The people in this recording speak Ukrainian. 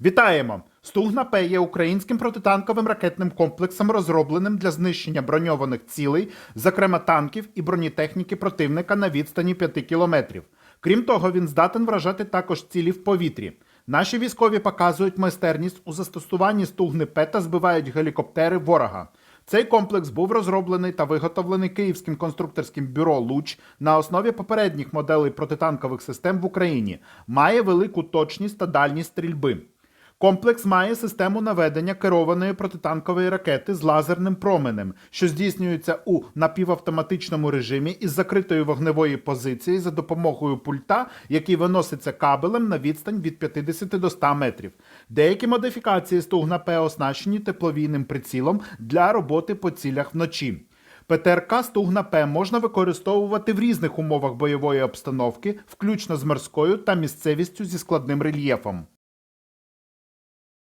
Вітаємо! Стугна П є українським протитанковим ракетним комплексом, розробленим для знищення броньованих цілей, зокрема танків і бронетехніки противника на відстані 5 кілометрів. Крім того, він здатен вражати також цілі в повітрі. Наші військові показують майстерність у застосуванні стугни П та збивають гелікоптери ворога. Цей комплекс був розроблений та виготовлений Київським конструкторським бюро Луч на основі попередніх моделей протитанкових систем в Україні, має велику точність та дальність стрільби. Комплекс має систему наведення керованої протитанкової ракети з лазерним променем, що здійснюється у напівавтоматичному режимі із закритої вогневої позиції за допомогою пульта, який виноситься кабелем на відстань від 50 до 100 метрів. Деякі модифікації стугна П оснащені тепловійним прицілом для роботи по цілях вночі. ПТРК Стугна П можна використовувати в різних умовах бойової обстановки, включно з морською та місцевістю зі складним рельєфом.